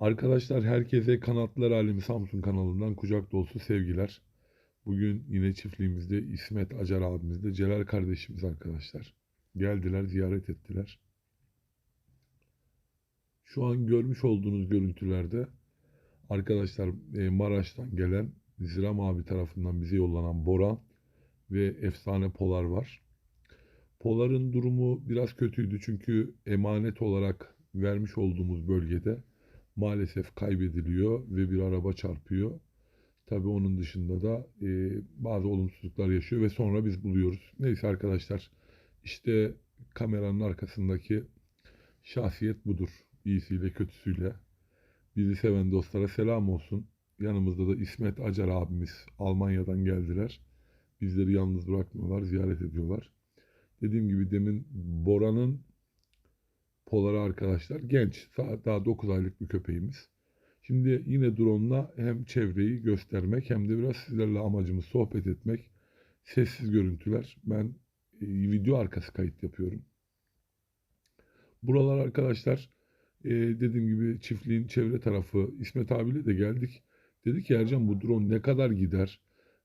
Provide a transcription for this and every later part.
Arkadaşlar herkese Kanatlar Alemi Samsun kanalından kucak dolusu sevgiler. Bugün yine çiftliğimizde İsmet Acar abimizde Celal kardeşimiz arkadaşlar. Geldiler ziyaret ettiler. Şu an görmüş olduğunuz görüntülerde arkadaşlar e, Maraş'tan gelen Ziram abi tarafından bize yollanan Boran ve efsane Polar var. Polar'ın durumu biraz kötüydü çünkü emanet olarak vermiş olduğumuz bölgede maalesef kaybediliyor ve bir araba çarpıyor. Tabii onun dışında da e, bazı olumsuzluklar yaşıyor ve sonra biz buluyoruz. Neyse arkadaşlar işte kameranın arkasındaki şahsiyet budur. İyisiyle kötüsüyle. Bizi seven dostlara selam olsun. Yanımızda da İsmet Acar abimiz Almanya'dan geldiler. Bizleri yalnız bırakmıyorlar, ziyaret ediyorlar. Dediğim gibi demin Bora'nın Polar'a arkadaşlar genç, daha 9 aylık bir köpeğimiz. Şimdi yine drone'la hem çevreyi göstermek hem de biraz sizlerle amacımız sohbet etmek. Sessiz görüntüler. Ben e, video arkası kayıt yapıyorum. Buralar arkadaşlar e, dediğim gibi çiftliğin çevre tarafı İsmet abiyle de geldik. Dedi ki Ercan bu drone ne kadar gider?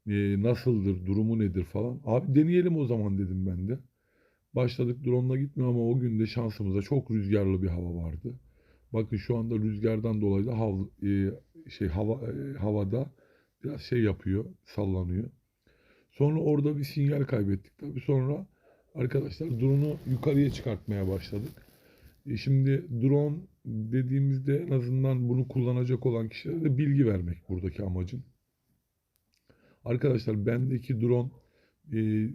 E, nasıldır? Durumu nedir falan. Abi deneyelim o zaman dedim ben de. Başladık drone'la gitmiyor ama o gün de şansımıza çok rüzgarlı bir hava vardı. Bakın şu anda rüzgardan dolayı da hav, e, şey hava e, havada biraz şey yapıyor, sallanıyor. Sonra orada bir sinyal kaybettik tabii. Sonra arkadaşlar drone'u yukarıya çıkartmaya başladık. E şimdi drone dediğimizde en azından bunu kullanacak olan kişilere de bilgi vermek buradaki amacım. Arkadaşlar bendeki drone e,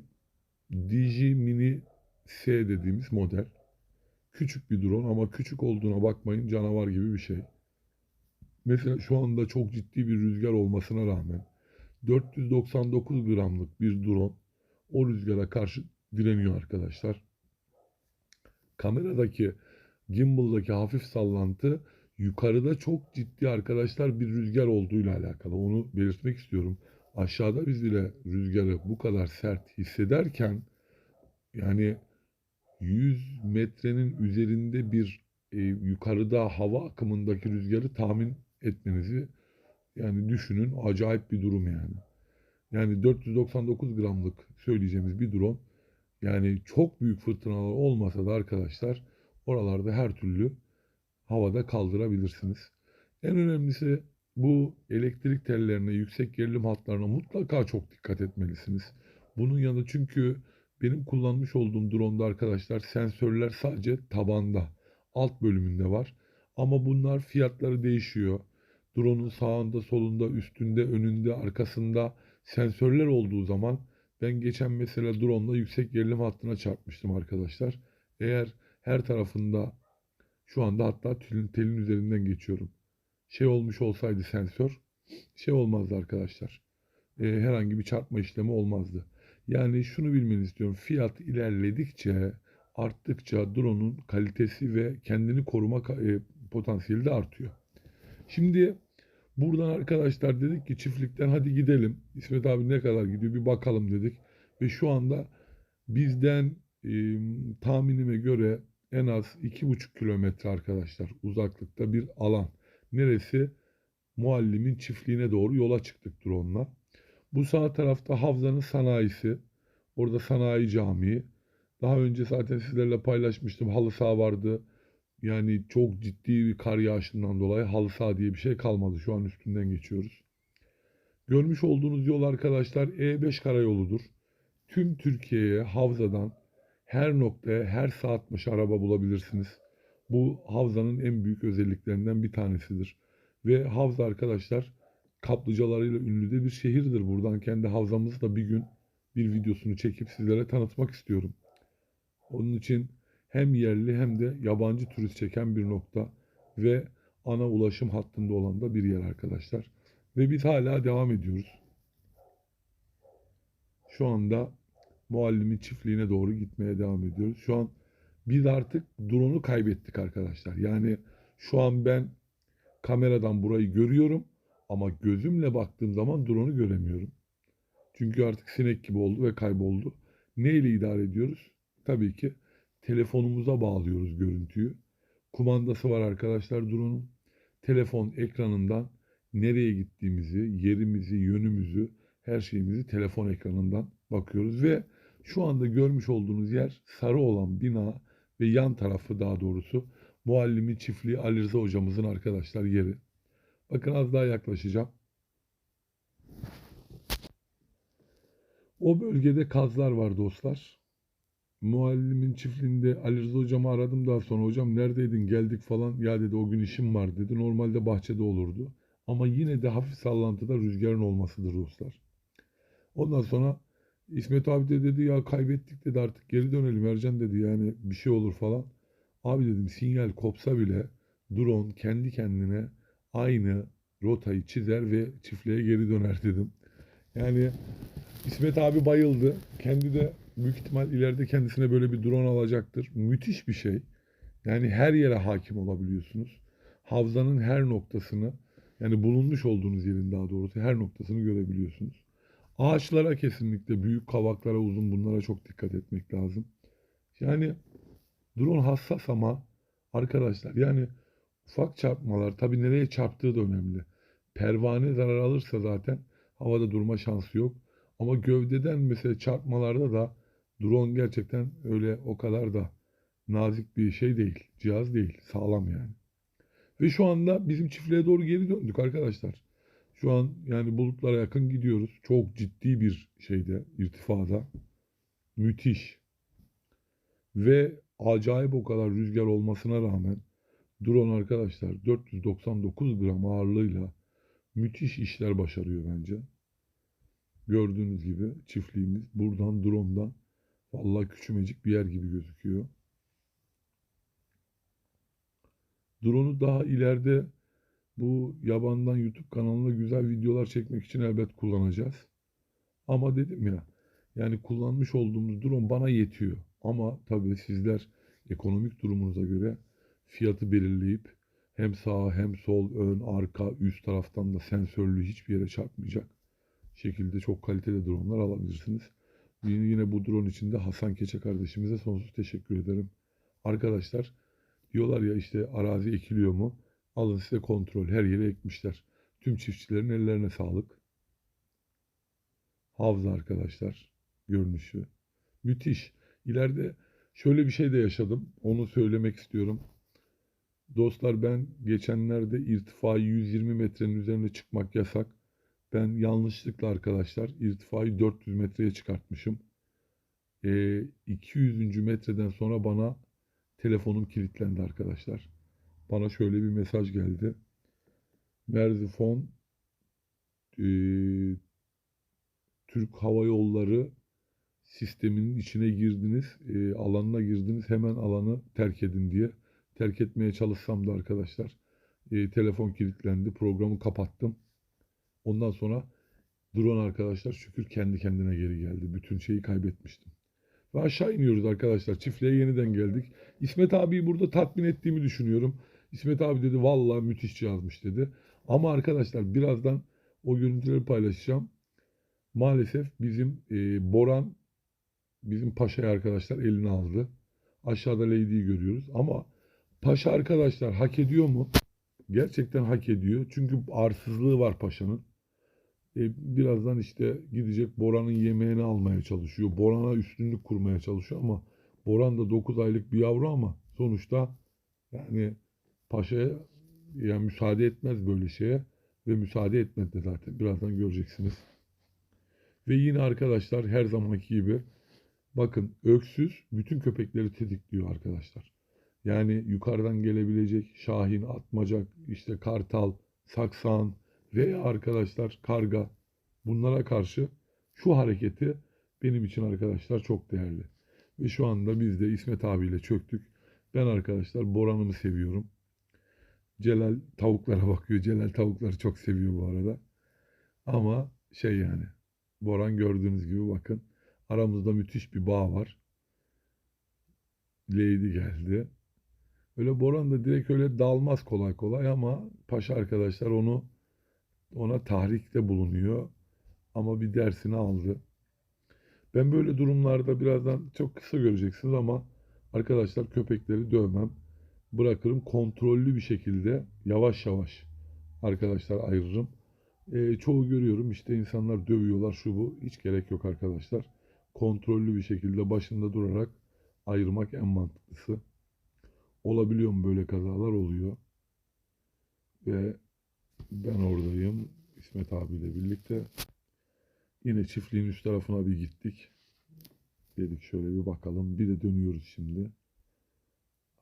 DJI Mini S dediğimiz model. Küçük bir drone ama küçük olduğuna bakmayın canavar gibi bir şey. Mesela şu anda çok ciddi bir rüzgar olmasına rağmen 499 gramlık bir drone o rüzgara karşı direniyor arkadaşlar. Kameradaki gimbal'daki hafif sallantı yukarıda çok ciddi arkadaşlar bir rüzgar olduğuyla alakalı. Onu belirtmek istiyorum. Aşağıda biz bile rüzgarı bu kadar sert hissederken yani 100 metrenin üzerinde bir e, yukarıda hava akımındaki rüzgarı tahmin etmenizi yani düşünün acayip bir durum yani. Yani 499 gramlık söyleyeceğimiz bir drone yani çok büyük fırtınalar olmasa da arkadaşlar oralarda her türlü havada kaldırabilirsiniz. En önemlisi bu elektrik tellerine, yüksek gerilim hatlarına mutlaka çok dikkat etmelisiniz. Bunun yanında çünkü benim kullanmış olduğum drone'da arkadaşlar sensörler sadece tabanda, alt bölümünde var. Ama bunlar fiyatları değişiyor. Drone'un sağında, solunda, üstünde, önünde, arkasında sensörler olduğu zaman ben geçen mesela drone'la yüksek gerilim hattına çarpmıştım arkadaşlar. Eğer her tarafında şu anda hatta telin, telin üzerinden geçiyorum. Şey olmuş olsaydı sensör şey olmazdı arkadaşlar. Ee, herhangi bir çarpma işlemi olmazdı. Yani şunu bilmeni istiyorum. Fiyat ilerledikçe, arttıkça drone'un kalitesi ve kendini koruma e, potansiyeli de artıyor. Şimdi buradan arkadaşlar dedik ki çiftlikten hadi gidelim. İsmet abi ne kadar gidiyor bir bakalım dedik. Ve şu anda bizden e, tahminime göre en az 2,5 kilometre arkadaşlar uzaklıkta bir alan. Neresi? Muallimin çiftliğine doğru yola çıktık drone'la. Bu sağ tarafta Havza'nın sanayisi. Orada sanayi camii. Daha önce zaten sizlerle paylaşmıştım. Halı saha vardı. Yani çok ciddi bir kar yağışından dolayı halı saha diye bir şey kalmadı. Şu an üstünden geçiyoruz. Görmüş olduğunuz yol arkadaşlar E5 karayoludur. Tüm Türkiye'ye Havza'dan her noktaya her saat başı araba bulabilirsiniz. Bu Havza'nın en büyük özelliklerinden bir tanesidir. Ve Havza arkadaşlar kaplıcalarıyla ünlü de bir şehirdir. Buradan kendi havzamızda bir gün bir videosunu çekip sizlere tanıtmak istiyorum. Onun için hem yerli hem de yabancı turist çeken bir nokta ve ana ulaşım hattında olan da bir yer arkadaşlar. Ve biz hala devam ediyoruz. Şu anda muallimin çiftliğine doğru gitmeye devam ediyoruz. Şu an biz artık drone'u kaybettik arkadaşlar. Yani şu an ben kameradan burayı görüyorum ama gözümle baktığım zaman drone'u göremiyorum. Çünkü artık sinek gibi oldu ve kayboldu. Ne ile idare ediyoruz? Tabii ki telefonumuza bağlıyoruz görüntüyü. Kumandası var arkadaşlar drone'un. telefon ekranından nereye gittiğimizi, yerimizi, yönümüzü, her şeyimizi telefon ekranından bakıyoruz ve şu anda görmüş olduğunuz yer sarı olan bina ve yan tarafı daha doğrusu muallimin çiftliği Ali Rıza hocamızın arkadaşlar yeri. Bakın az daha yaklaşacağım. O bölgede kazlar var dostlar. Muallimin çiftliğinde Ali Rıza hocamı aradım daha sonra hocam neredeydin geldik falan ya dedi o gün işim var dedi. Normalde bahçede olurdu. Ama yine de hafif sallantıda rüzgarın olmasıdır dostlar. Ondan sonra İsmet abi de dedi ya kaybettik dedi artık geri dönelim Ercan dedi yani bir şey olur falan. Abi dedim sinyal kopsa bile drone kendi kendine aynı rotayı çizer ve çiftliğe geri döner dedim. Yani İsmet abi bayıldı. Kendi de büyük ihtimal ileride kendisine böyle bir drone alacaktır. Müthiş bir şey. Yani her yere hakim olabiliyorsunuz. Havzanın her noktasını yani bulunmuş olduğunuz yerin daha doğrusu her noktasını görebiliyorsunuz. Ağaçlara kesinlikle büyük kavaklara uzun bunlara çok dikkat etmek lazım. Yani drone hassas ama arkadaşlar yani ufak çarpmalar tabii nereye çarptığı da önemli. Pervane zarar alırsa zaten havada durma şansı yok. Ama gövdeden mesela çarpmalarda da drone gerçekten öyle o kadar da nazik bir şey değil. Cihaz değil. Sağlam yani. Ve şu anda bizim çiftliğe doğru geri döndük arkadaşlar. Şu an yani bulutlara yakın gidiyoruz. Çok ciddi bir şeyde, irtifada. Müthiş. Ve acayip o kadar rüzgar olmasına rağmen drone arkadaşlar 499 gram ağırlığıyla müthiş işler başarıyor bence. Gördüğünüz gibi çiftliğimiz buradan drone'dan vallahi küçümecik bir yer gibi gözüküyor. Drone'u daha ileride bu yabandan YouTube kanalına güzel videolar çekmek için elbet kullanacağız. Ama dedim ya yani kullanmış olduğumuz drone bana yetiyor. Ama tabii sizler ekonomik durumunuza göre fiyatı belirleyip hem sağ hem sol, ön, arka, üst taraftan da sensörlü hiçbir yere çarpmayacak şekilde çok kaliteli dronlar alabilirsiniz. Yine, bu drone için de Hasan Keçe kardeşimize sonsuz teşekkür ederim. Arkadaşlar diyorlar ya işte arazi ekiliyor mu? Alın size kontrol. Her yere ekmişler. Tüm çiftçilerin ellerine sağlık. Havza arkadaşlar görünüşü. Müthiş. İleride şöyle bir şey de yaşadım. Onu söylemek istiyorum. Dostlar ben geçenlerde irtifayı 120 metrenin üzerine çıkmak yasak. Ben yanlışlıkla arkadaşlar irtifayı 400 metreye çıkartmışım. E, 200. metreden sonra bana telefonum kilitlendi arkadaşlar. Bana şöyle bir mesaj geldi. Merzifon e, Türk Hava Yolları sisteminin içine girdiniz, e, alanına girdiniz, hemen alanı terk edin diye. Terk etmeye çalışsam da arkadaşlar e, telefon kilitlendi, programı kapattım. Ondan sonra drone arkadaşlar şükür kendi kendine geri geldi. Bütün şeyi kaybetmiştim. Ve aşağı iniyoruz arkadaşlar. Çiftliğe yeniden geldik. İsmet abi burada tatmin ettiğimi düşünüyorum. İsmet abi dedi vallahi müthiş yazmış dedi. Ama arkadaşlar birazdan o görüntüleri paylaşacağım. Maalesef bizim e, Boran bizim Paşa'yı arkadaşlar eline aldı. Aşağıda Lady'yi görüyoruz. Ama Paşa arkadaşlar hak ediyor mu? Gerçekten hak ediyor. Çünkü arsızlığı var Paşa'nın. E, birazdan işte gidecek Boran'ın yemeğini almaya çalışıyor. Boran'a üstünlük kurmaya çalışıyor ama Boran da 9 aylık bir yavru ama sonuçta yani Paşa'ya yani müsaade etmez böyle şeye ve müsaade etmedi de zaten. Birazdan göreceksiniz. Ve yine arkadaşlar her zamanki gibi bakın öksüz bütün köpekleri tetikliyor arkadaşlar. Yani yukarıdan gelebilecek Şahin, Atmacak, işte Kartal, Saksan veya arkadaşlar Karga bunlara karşı şu hareketi benim için arkadaşlar çok değerli. Ve şu anda biz de İsmet abiyle çöktük. Ben arkadaşlar Boran'ımı seviyorum. Celal tavuklara bakıyor. Celal tavukları çok seviyor bu arada. Ama şey yani Boran gördüğünüz gibi bakın aramızda müthiş bir bağ var. Lady geldi. Öyle Boran da direkt öyle dalmaz kolay kolay ama paşa arkadaşlar onu ona tahrikte bulunuyor. Ama bir dersini aldı. Ben böyle durumlarda birazdan çok kısa göreceksiniz ama arkadaşlar köpekleri dövmem. bırakırım. Kontrollü bir şekilde yavaş yavaş arkadaşlar ayırırım. Ee, çoğu görüyorum işte insanlar dövüyorlar şu bu. Hiç gerek yok arkadaşlar. Kontrollü bir şekilde başında durarak ayırmak en mantıklısı. Olabiliyor mu böyle kazalar oluyor. Ve ben oradayım. İsmet abiyle birlikte. Yine çiftliğin üst tarafına bir gittik. Dedik şöyle bir bakalım. Bir de dönüyoruz şimdi.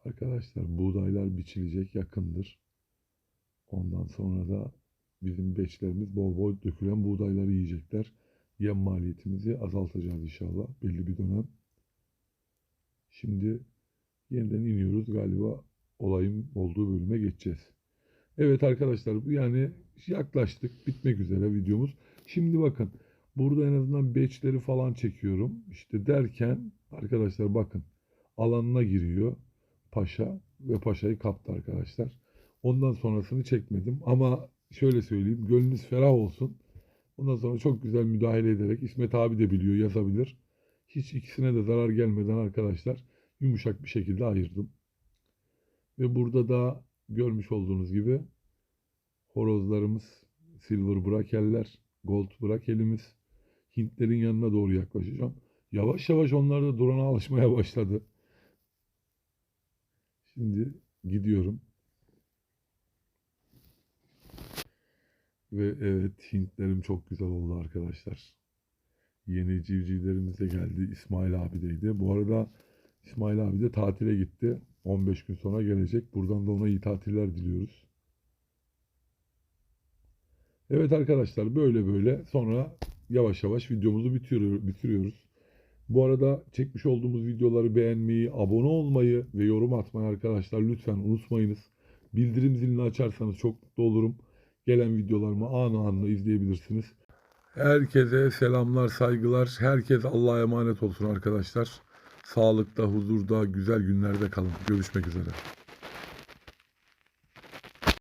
Arkadaşlar buğdaylar biçilecek yakındır. Ondan sonra da bizim beçlerimiz bol bol dökülen buğdayları yiyecekler. Yem maliyetimizi azaltacağız inşallah belli bir dönem. Şimdi yeniden iniyoruz. Galiba olayın olduğu bölüme geçeceğiz. Evet arkadaşlar bu yani yaklaştık. Bitmek üzere videomuz. Şimdi bakın burada en azından beçleri falan çekiyorum. İşte derken arkadaşlar bakın alanına giriyor paşa ve paşayı kaptı arkadaşlar. Ondan sonrasını çekmedim ama şöyle söyleyeyim gönlünüz ferah olsun. Ondan sonra çok güzel müdahale ederek İsmet abi de biliyor yazabilir. Hiç ikisine de zarar gelmeden arkadaşlar yumuşak bir şekilde ayırdım. Ve burada da görmüş olduğunuz gibi horozlarımız silver brakeller, gold brakelimiz Hintlerin yanına doğru yaklaşacağım. Yavaş yavaş onlar da durana alışmaya başladı. Şimdi gidiyorum. Ve evet Hintlerim çok güzel oldu arkadaşlar. Yeni civcivlerimiz de geldi. İsmail abideydi. Bu arada İsmail abi de tatile gitti. 15 gün sonra gelecek. Buradan da ona iyi tatiller diliyoruz. Evet arkadaşlar böyle böyle sonra yavaş yavaş videomuzu bitiriyor, bitiriyoruz. Bu arada çekmiş olduğumuz videoları beğenmeyi, abone olmayı ve yorum atmayı arkadaşlar lütfen unutmayınız. Bildirim zilini açarsanız çok mutlu olurum. Gelen videolarımı anı anı izleyebilirsiniz. Herkese selamlar, saygılar. Herkes Allah'a emanet olsun arkadaşlar. Sağlıkta, huzurda, güzel günlerde kalın. Görüşmek üzere.